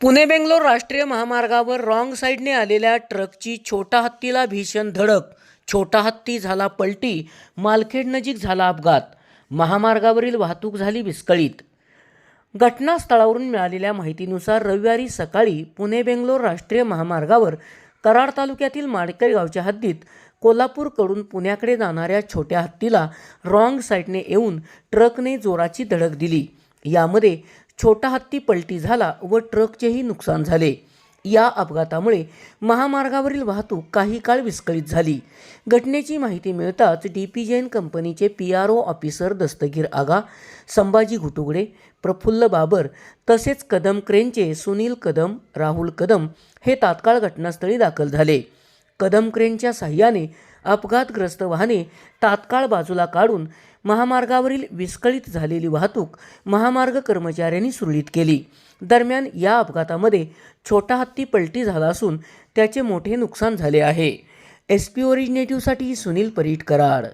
पुणे बेंगलोर राष्ट्रीय महामार्गावर रॉंग साईडने आलेल्या ट्रकची छोटा हत्तीला भीषण धडक. छोटा हत्ती झाला पलटी मालखेड नजीक झाला अपघात. महामार्गावरील वाहतूक झाली विस्कळीत. घटनास्थळावरून मिळालेल्या माहितीनुसार रविवारी सकाळी पुणे बेंगलोर राष्ट्रीय महामार्गावर कराड तालुक्यातील माडकेळ गावच्या हद्दीत कोल्हापूरकडून पुण्याकडे जाणाऱ्या छोट्या हत्तीला रॉंग साईडने येऊन ट्रकने जोराची धडक दिली. यामध्ये छोटा हत्ती पलटी झाला व ट्रकचेही नुकसान झाले. या अपघातामुळे महामार्गावरील वाहतूक काही काळ विस्कळीत झाली. घटनेची माहिती मिळताच डी पी जैन कंपनीचे P R O officer Dastagir Aga Sambhaji Ghutugade Prafull Babar तसेच कदम क्रेनचे सुनील कदम राहुल कदम हे तात्काळ घटनास्थळी दाखल झाले. कदम क्रेनच्या साह्याने अपघातग्रस्त वाहने तात्काळ बाजूला काढून महामार्गावरील विस्कळीत झालेली वाहतूक महामार्ग कर्मचाऱ्यांनी सुरळीत केली. दरम्यान या अपघातामध्ये छोटा हत्ती पलटी झाला असून त्याचे मोठे नुकसान झाले आहे. एस पी ओरिजिनेटिव्हसाठी सुनील परीट कराड.